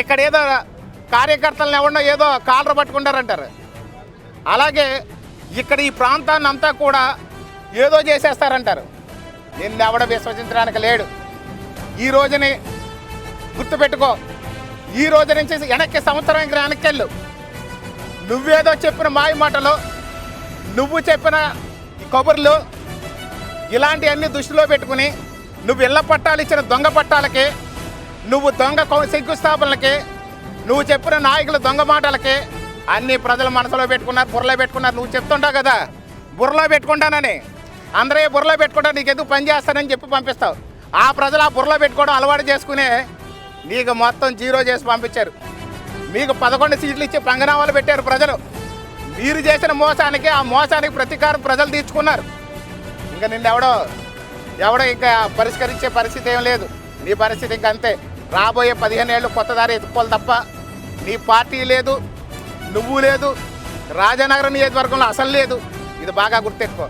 ఇక్కడ ఏదో కార్యకర్తలను ఎవరినో ఏదో కాలర పట్టుకుంటారంటారు. అలాగే ఇక్కడ ఈ ప్రాంతాన్ని అంతా కూడా ఏదో చేసేస్తారంటారు. నిన్ను ఎవడ విశ్వసించడానికి లేడు. ఈ రోజుని గుర్తుపెట్టుకో. ఈ రోజు నుంచి వెనక్కి సంవత్సరానికి వెనక్కెళ్ళు వెనక్కి వెళ్ళు నువ్వేదో చెప్పిన మాయ మాటలు నువ్వు చెప్పిన కబుర్లు ఇలాంటివన్నీ దృష్టిలో పెట్టుకుని నువ్వు ఇళ్ళ పట్టాలు ఇచ్చిన దొంగ పట్టాలకి నువ్వు దొంగ కౌ- శంకుస్థాపనలకి నువ్వు చెప్పిన నాయకుల దొంగ మాటలకి అన్ని ప్రజల మనసులో పెట్టుకున్నారు బుర్రలో పెట్టుకున్నారు. నువ్వు చెప్తుంటావు కదా బుర్రలో పెట్టుకుంటానని. అందరే బుర్రలో పెట్టుకుంటా నీకు ఎందుకు పని చేస్తానని చెప్పి పంపిస్తావు. ఆ ప్రజలు ఆ బుర్రలో పెట్టుకోవడం అలవాటు చేసుకునే నీకు మొత్తం జీరో చేసి పంపించారు. మీకు పదకొండు సీట్లు ఇచ్చి పంగనామాలు పెట్టారు ప్రజలు. మీరు చేసిన మోసానికి ఆ మోసానికి ప్రతీకారం ప్రజలు తీర్చుకున్నారు. ఇంకా నిన్ను ఎవడో ఎవడో ఇంకా పరిష్కరించే పరిస్థితి ఏం లేదు. నీ పరిస్థితి ఇంకా అంతే. రాబోయే పదిహేను ఏళ్ళు కొత్త దారి ఎత్తుకోవాలి తప్ప నీ పార్టీ లేదు నువ్వు లేదు రాజనగరం నియోజకవర్గంలో అసలు లేదు. ఇది బాగా గుర్తెట్టుకో